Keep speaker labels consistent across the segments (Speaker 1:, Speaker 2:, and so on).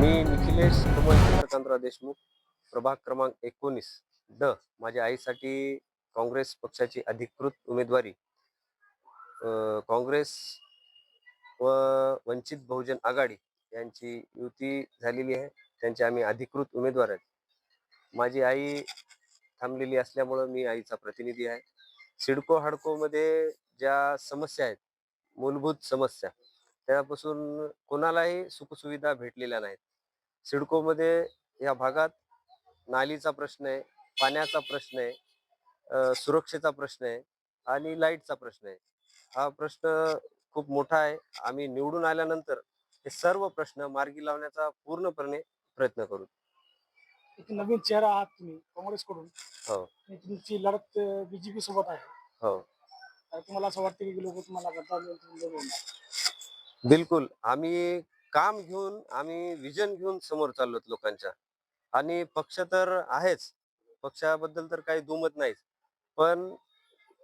Speaker 1: मी कमल चंद्रकांतराव देशमुख प्रभाग क्रमांक एकोणीस. द माझ्या आईसाठी काँग्रेस पक्षाची अधिकृत उमेदवारी. काँग्रेस व वंचित बहुजन आघाडी यांची युती झालेली आहे. त्यांचे आम्ही अधिकृत उमेदवार आहेत. माझी आई थांबलेली असल्यामुळं मी आईचा प्रतिनिधी आहे. सिडको हाडकोमध्ये ज्या समस्या आहेत मूलभूत समस्या त्यापासून कोणालाही सुखसुविधा भेटलेल्या नाहीत. सिडकोमध्ये या भागात नालीचा प्रश्न आहे पाण्याचा प्रश्न आहे सुरक्षेचा प्रश्न आहे आणि लाईटचा प्रश्न आहे. हा प्रश्न खूप मोठा आहे. आम्ही निवडून आल्यानंतर हे सर्व प्रश्न मार्गी लावण्याचा पूर्णपणे प्रयत्न करू.
Speaker 2: एक नवीन चेहरा आहात तुम्ही काँग्रेसकडून.
Speaker 1: हो.
Speaker 2: आणि तुमची लढत बीजेपी सोबत आहे.
Speaker 1: हो.
Speaker 2: आणि तुम्हाला असं वाटतं की लोक तुम्हाला.
Speaker 1: बिलकुल. आम्ही काम घेऊन आम्ही विजन घेऊन समोर चाललोत लोकांच्या. आणि पक्ष तर आहेच. पक्षाबद्दल तर काही दुमत नाहीच. पण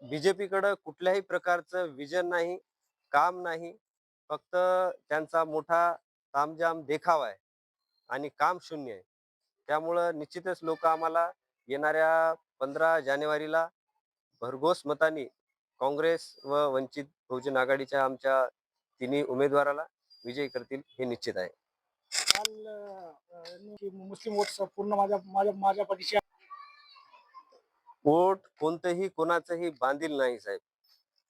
Speaker 1: बीजेपीकडं कुठल्याही प्रकारचं विजन नाही काम नाही. फक्त त्यांचा मोठा तामजाम देखावा आहे आणि काम शून्य आहे. त्यामुळं निश्चितच लोक आम्हाला येणाऱ्या पंधरा जानेवारीला भरघोस मतांनी काँग्रेस व वंचित बहुजन आघाडीच्या आमच्या तिन्ही उमेदवाराला विजयी करतील हे निश्चित आहे.
Speaker 2: काल अं, मुस्लिम वोट पूर्ण माझ्या माझ्या पाठीशी
Speaker 1: कोणतंही कोणाचंही बांधील नाही साहेब.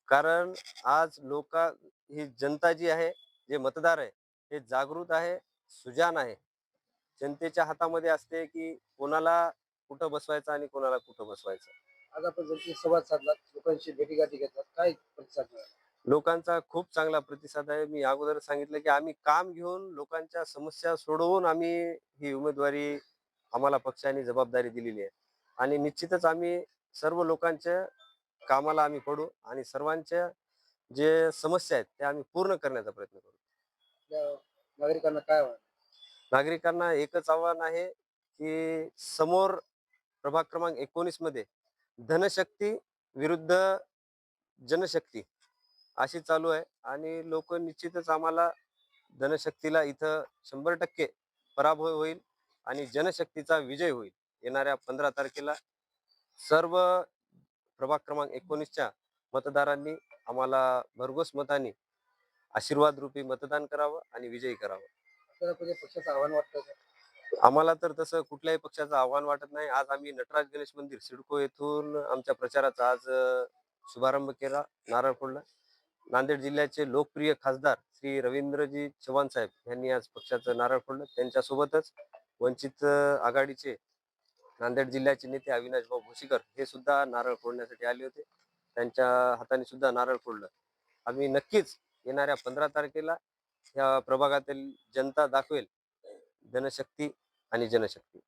Speaker 1: कारण आज लोक ही जनता जी आहे जे मतदार आहे हे जागृत आहे सुजान आहे. जनतेच्या हातामध्ये असते की कोणाला कुठं बसवायचं आणि कोणाला कुठं बसवायचं.
Speaker 3: आज आपण जनतेशी संवाद साधला लोकांशी भेटीगाठी घेतला काय प्रतिसाद मिळाला?
Speaker 1: लोकांचा खूप चांगला प्रतिसाद आहे. मी अगोदर सांगितलं की आम्ही काम घेऊन लोकांच्या समस्या सोडवून आम्ही ही उमेदवारी आम्हाला पक्षाने जबाबदारी दिलेली आहे. आणि निश्चितच आम्ही सर्व लोकांच्या कामाला आम्ही पडू आणि सर्वांच्या जे समस्या आहेत त्या आम्ही पूर्ण करण्याचा प्रयत्न करू.
Speaker 3: नागरिकांना काय
Speaker 1: नागरिकांना एकच आव्हान आहे की समोर प्रभाग क्रमांक एकोणीसमध्ये धनशक्ती विरुद्ध जनशक्ती अशी चालू आहे. आणि लोक निश्चितच आम्हाला धनशक्तीला इथं शंभर टक्के पराभव होईल आणि जनशक्तीचा विजय होईल येणाऱ्या पंधरा तारखेला. सर्व प्रभाग क्रमांक एकोणीसच्या मतदारांनी आम्हाला भरघोस मतांनी आशीर्वाद रूपी मतदान करावं आणि विजयी करावं.
Speaker 3: पक्षाचं आव्हान वाटतं
Speaker 1: आम्हाला तर तसं कुठल्याही पक्षाचं आव्हान वाटत नाही. आज आम्ही नटराज गणेश मंदिर सिडको येथून आमच्या प्रचाराचा आज शुभारंभ केला नारळ फोडला नांदेड जिल्ह्याचे लोकप्रिय खासदार श्री रवींद्रजी चव्हाण साहेब यांनी आज पक्षाचं नारळ फोडलं. त्यांच्यासोबतच वंचित आघाडीचे नांदेड जिल्ह्याचे नेते अविनाशभाऊ भोसीकर हे सुद्धा नारळ फोडण्यासाठी आले होते. त्यांच्या हाताने सुद्धा नारळ फोडलं. आम्ही नक्कीच येणाऱ्या पंधरा तारखेला या प्रभागातील जनता दाखवेल. जनशक्ती आणि जनशक्ती.